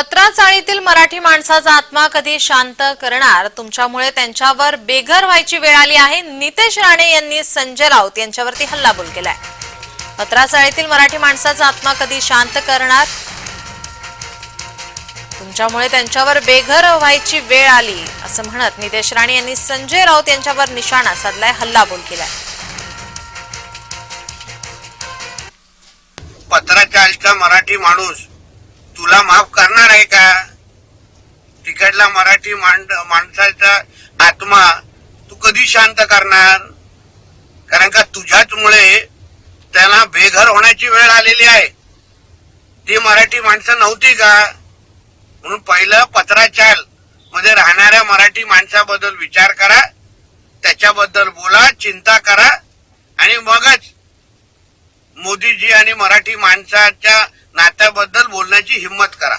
पत्राचाळीतील मराठी माणसाचा आत्मा कधी शांत करणार? तुमच्यामुळे त्यांच्यावर बेघर व्हायची वेळ आली आहे. नितेश राणे यांनी संजय राऊत यांच्यावरती हल्लाबोल केलाय. पत्राचाळीतील मराठी माणसाचा आत्मा कधी शांत करणार? तुमच्यामुळे त्यांच्यावर बेघर व्हायची वेळ आली असं म्हणत नितेश राणे यांनी संजय राऊत यांच्यावर निशाणा साधलाय हल्लाबोल केलाय. पत्राचाळीचा मराठी माणूस तुला माफ करणार आहे का? तिकडला मराठी मांड माणसाचा आत्मा तू कधी शांत करणार? कारण का तुझ्याचमुळे त्याला बेघर होण्याची वेळ आलेली आहे. ती मराठी माणसं नव्हती का? म्हणून पहिलं पत्राचाल मध्ये राहणाऱ्या मराठी माणसाबद्दल विचार करा. त्याच्याबद्दल बोला चिंता करा. आणि मगच मोदीजी आणि मराठी माणसाच्या नात्याबद्दल बोलण्याची हिंमत करा.